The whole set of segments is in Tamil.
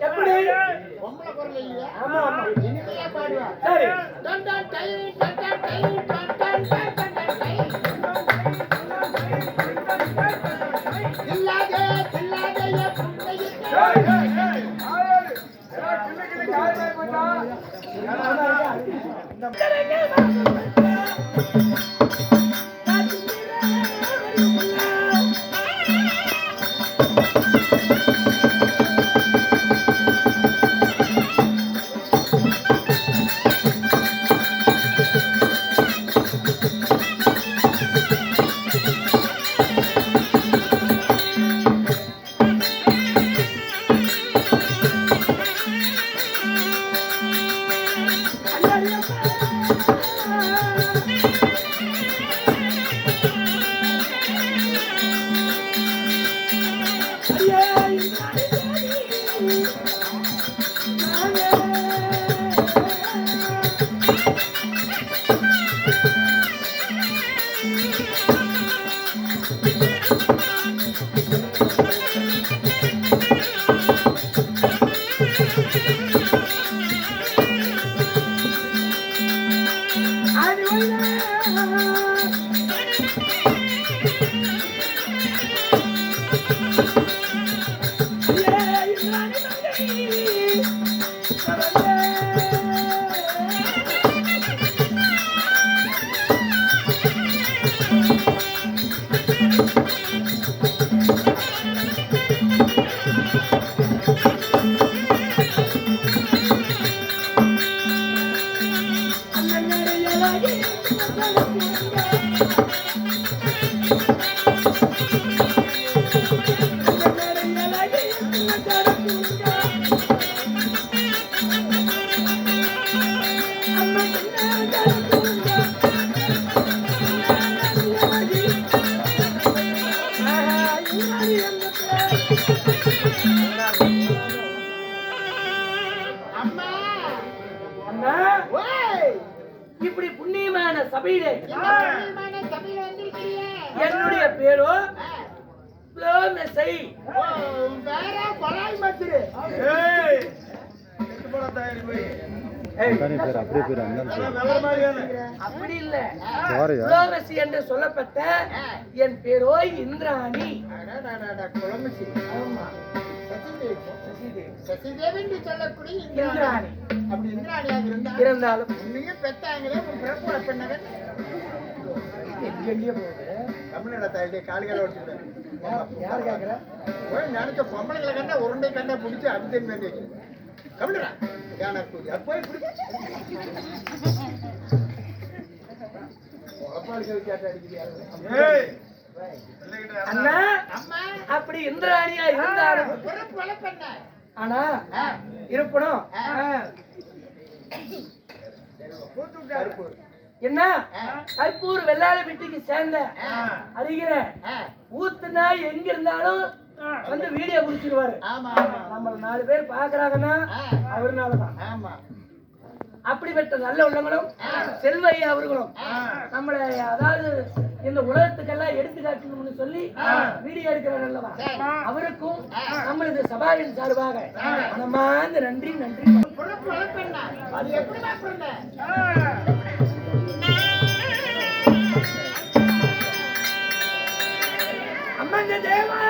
எப்படி ஆமா ஆமா. பாடுவா சரி. Come get it, get it. பேர்? அப்படியே பேர் அந்த அப்படி இல்ல. என்று சொல்லப்பட்ட என் பேரோ இந்திராணி. குழம்புச்சி. ஆமா சசிதேவி. சசிதேவி என்று சொல்லக்கூடிய இந்திராணி. இந்திராணி. அப்படி இந்திராணியாக இருந்தா இருந்தாலும். உன்னையும் பெத்தாங்களே உன் பிறப்பு அப்பன்னகன் எங்கெங்கேயோ போகுது. தமிழோட தாயிலே கால்களை யார் நினைச்ச கண்டா உருண்டை கண்டா பிடிச்சி அடித்தன் வேண்டி கமிழரா எனக்கு பிடிச்சி. கேட்டு அடிக்கிறியா அண்ணா அப்படி இந்திராணியா இருந்தாலும் ஆனா இருப்பணும் என்ன? கற்பூர் வெள்ளாள வீட்டுக்கு சேர்ந்த அறிகிற ஊத்துனா எங்க இருந்தாலும் வந்து வீடியோ குடிச்சிருவாரு ஆமா ஆமா. நம்ம நாலு பேர் பாக்குறாங்கன்னா அவருனாலதான். அப்படிப்பட்ட நல்ல உள்ளங்களும் செல்வையா அவர்களும் நம்மளை அதாவது இந்த உலகத்துக்கெல்லாம் எடுத்துக்காட்டணும்னு சொல்லி வீடியோ எடுக்கிறார் அல்லவா? அவருக்கும் நம்மளது சபாவின் சார்பாக மனமார்ந்த நன்றி நன்றி. அது எப்படி அம்மன் தேவாதி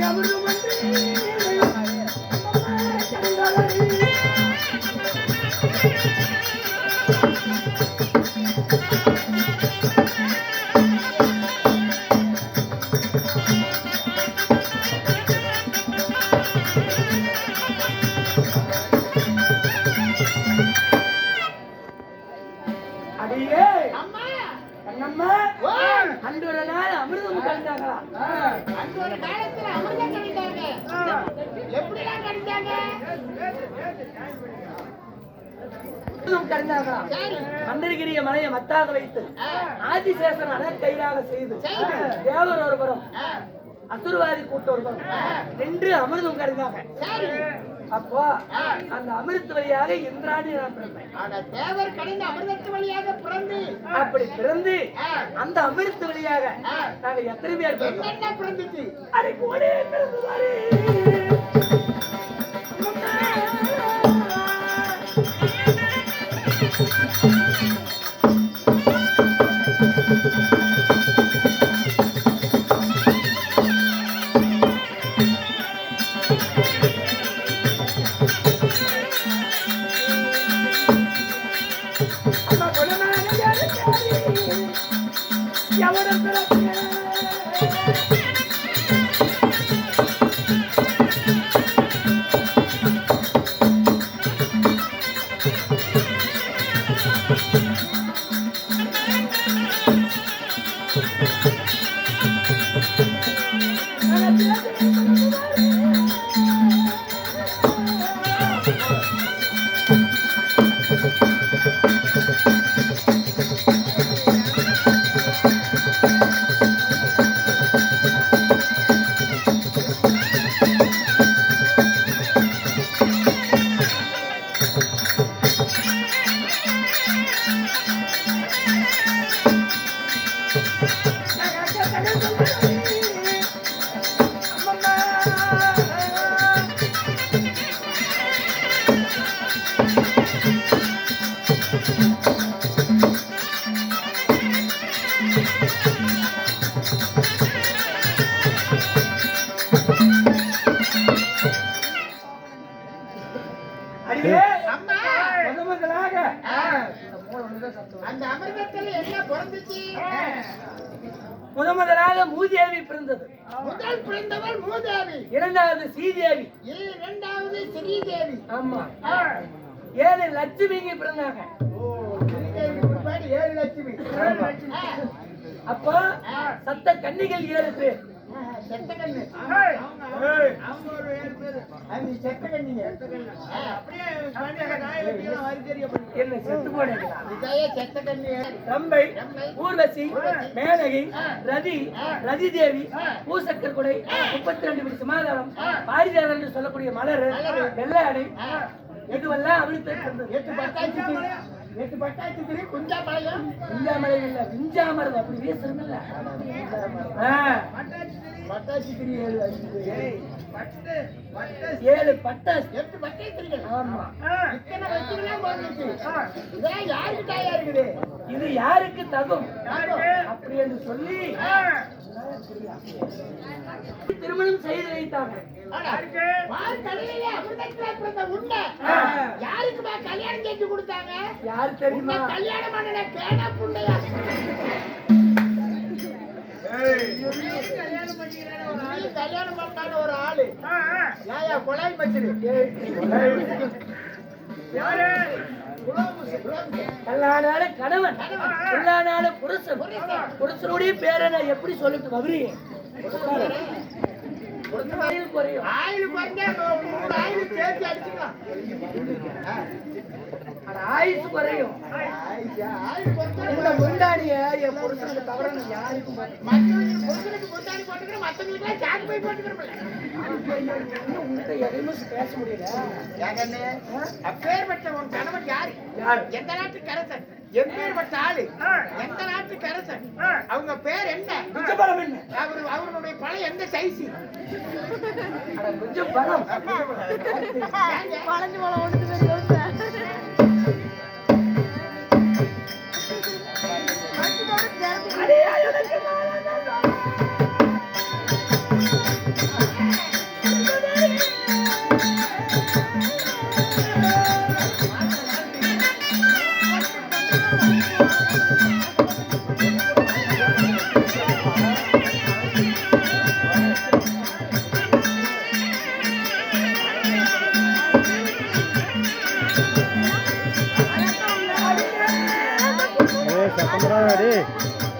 Obrigado, மந்திரகிரிய மலையை மத்தாக வைத்து ஆதிசேஷன் அனக்கையிலாக செய்து. தேவர் ஒருபுறம் அசுரவாதி கூட்டம் ஒருபுறம் நின்று அமிர்தம் கருந்தாங்க அப்போ அந்த அமிர்த வழியாக இந்திராணி நான் பிறந்தேன். தேவர் கணிந்த அமிர்தத்து வழியாக பிறந்து. அப்படி பிறந்து அந்த அமிர்த வழியாக. நாங்க எத்தனை பேர் பிறந்தோம்? பிறந்துச்சு? அரை கோடி பிறந்தவாரே முத முதலாக மூதேவி பிறந்தது. முதல் பிறந்தவள் மூதேவி. இரண்டாவது ஸ்ரீதேவி. இரண்டாவது ஸ்ரீதேவி. ஆமா. ஏழு லட்சுமிக்கு பிறந்தாங்க. ஏழு லட்சுமி. அப்போ சத்த கன்னிகள் ஏழு பேர். செத்த கண்ணு அது செத்த என்ன செத்து ரம்பை ஊர்வசி மேனகி ரதி ரதி தேவி பூசக்கர் குடை முப்பத்தி ரெண்டு மணி சமாதானம் பாரிஜாதம் என்று சொல்லக்கூடிய மலர் வெள்ளாடை இதுவெல்லாம் அவிழ்த்து எட்டு பட்டாச்சு எட்டு பட்டாச்சு விஞ்சாமலை இல்ல அப்படி வீசுறதில்ல ஆ, பட்டாச்சு திரி ஏழு ஏழு பட்டாசு. எட்டு பட்டாச்சு ஆமா. இத்தனை வச்சுக்கலாம் போட்டுச்சு இதெல்லாம் யாருக்கு தாயா இருக்குது? இது யாருக்கு தகும் அப்படி என்று சொல்லி திருமணம் செய்து வைத்தாங்க. யாருக்குமா கல்யாணம் செஞ்சு கொடுத்தாங்க? யார் தெரியுமா? கல்யாணம் பண்ணல கேனா புண்டையா? கல்யாணம் பண்ணாத ஒரு ஆளு ஏயா கொலாய் மச்சிரு கல்லானால கணவன் கல்லானால புருஷன் புருஷனுடைய பேரை நான் எப்படி சொல்லட்டும் அவரி குறையும் ஆயில் குறைஞ்சா மூணு ஆயில் சேர்த்து அடிச்சுக்கலாம் ஆயுசு குறையும். இந்த முண்டாடிய என் புருஷனுக்கு தவிர யாருக்கும் உங்ககிட்ட எதையுமே பேச முடியல. அப்பேற்பட்ட உன் கணவன் யாரு? யார்? எந்த நாட்டு கரசன்? எப்பேற்பட்ட ஆளு? எந்த நாட்டு கரசன்? அவங்க பேர் என்ன? குஞ்சபலம் என்ன? அவரு அவருடைய பழைய எந்த சைஸ் போல ஒன்று பேர்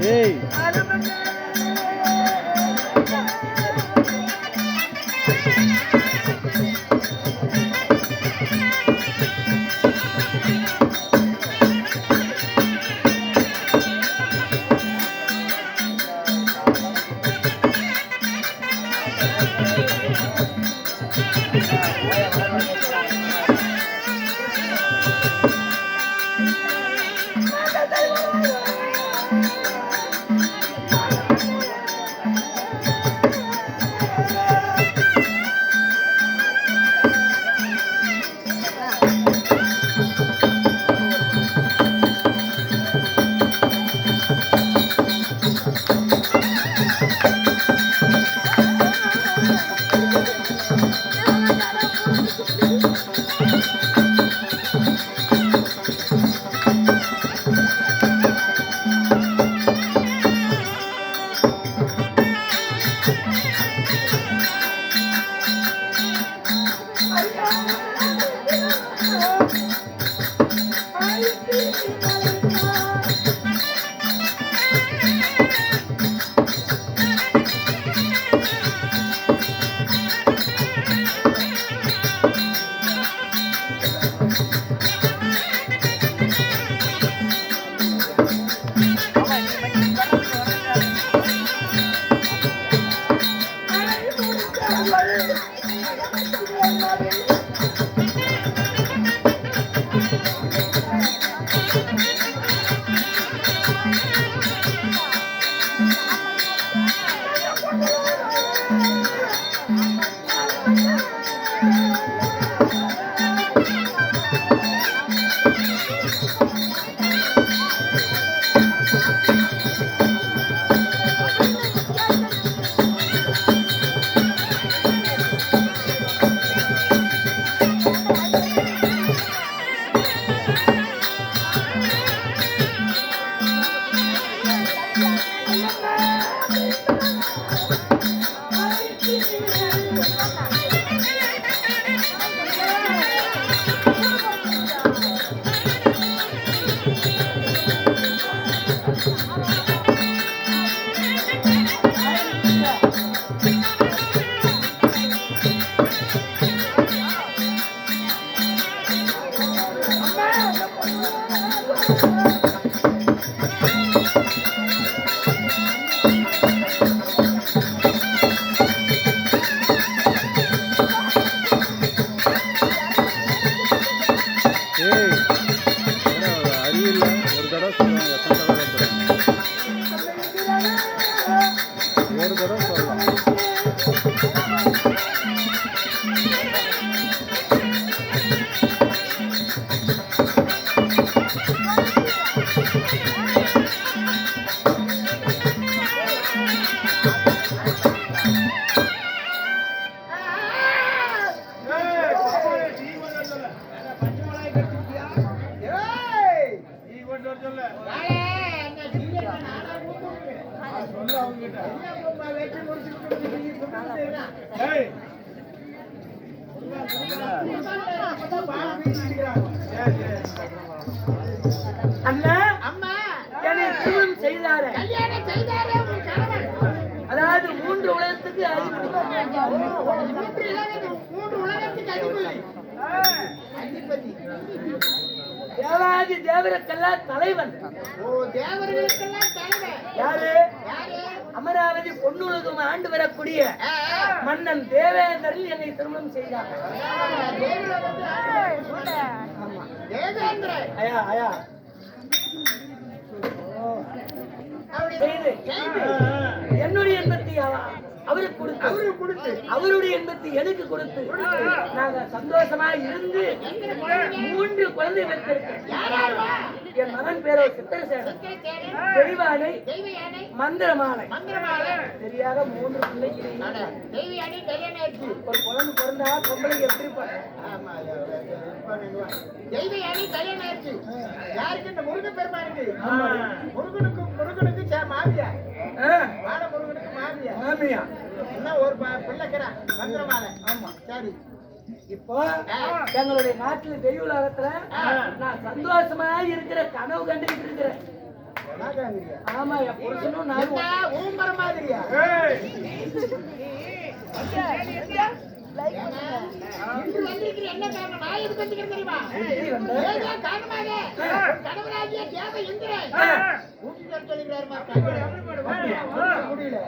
யோசிச்சேன் Thank you. தேவாதி தேவருக்கெல்லாம் தலைவன். யாரு? அமராவதி பொன்னுலகம் ஆண்டு வரக்கூடிய மன்னன் தேவேந்திரன் என்னை திருமணம் செய்தார். ஐயா ஐயா. செய்து. அவருக்கு கொடுத்து அவருக்கு கொடுத்து. அவருடைய எண்பத்தி எனக்கு கொடுத்து நாங்க சந்தோஷமா இருந்து மூன்று குழந்தை பெற்றிருக்கோம் யாராருவா? என் மகன் பேரோ சித்திரசேனன், தெய்வானை மந்திரமாலை. தெரியாத மூன்று பிள்ளைக்கு ஒரு குழந்தை பிறந்தா பொம்பளைக்கு எப்படி யாருக்கு இந்த முருக பெருமானுக்கு முருகனுக்கு முருகனுக்கு சே மாவியா முருகனுக்கு மாமியா என்ன ஒரு பிள்ளைக்கிறான் மந்திரமாலை ஆமா. சரி. இப்போ எங்களுடைய நாட்டுல தெய்வ உலகத்துல நான் சந்தோஷமா இருக்கிற கனவு கண்டுகிட்டு இருக்கிறேன்? ஆமா என் புருஷனும் நானும் என்ன? ஊம்பர மாதிரியா? என்ன காரணம் நான் எதுக்கு வந்திருக்கேன் தெரியுமா காரணமாக கடவுளாகிய தேவ சொல்லுகிறார் முடியல.